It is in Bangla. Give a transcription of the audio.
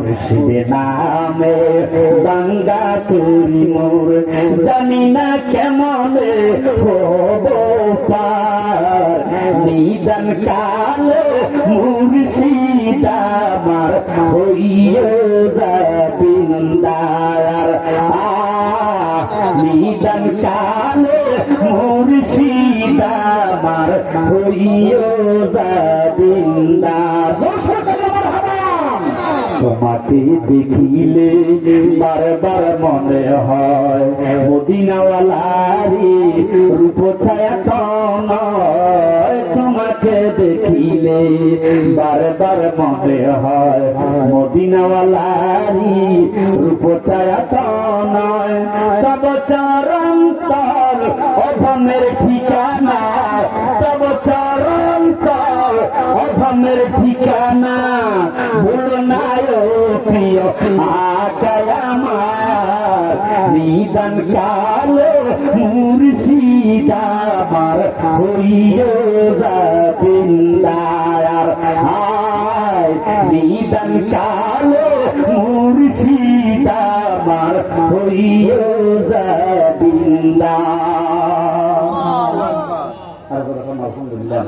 মুর্শিদে নামে। দাঙ্গা তুরি মোর। জানি না কেমন হব পার। নিদান কালে মুর্শিদ আমার হইও যাবিন্দার নিদান তোমাকে দেখিলে বারবার মনে হয়, মদিনাওয়ালারি রূপ ছায়া তোমাকে দেখিলে বারবার মনে হয়, মদিনাওয়ালারি রূপ ছায়া নয় তব চরণ অধমের ঠিকানা, তব চরণ অধমের ঠিকানা, ভুল নাই প্রিয় আকায় আমার নিদান কালে মুর্শিদ আমার হইও যাবিন্দার হায় নিদান কালে মুর্শিদ আমার হইও যাবিন্দার আলহামদুলিল্লাহ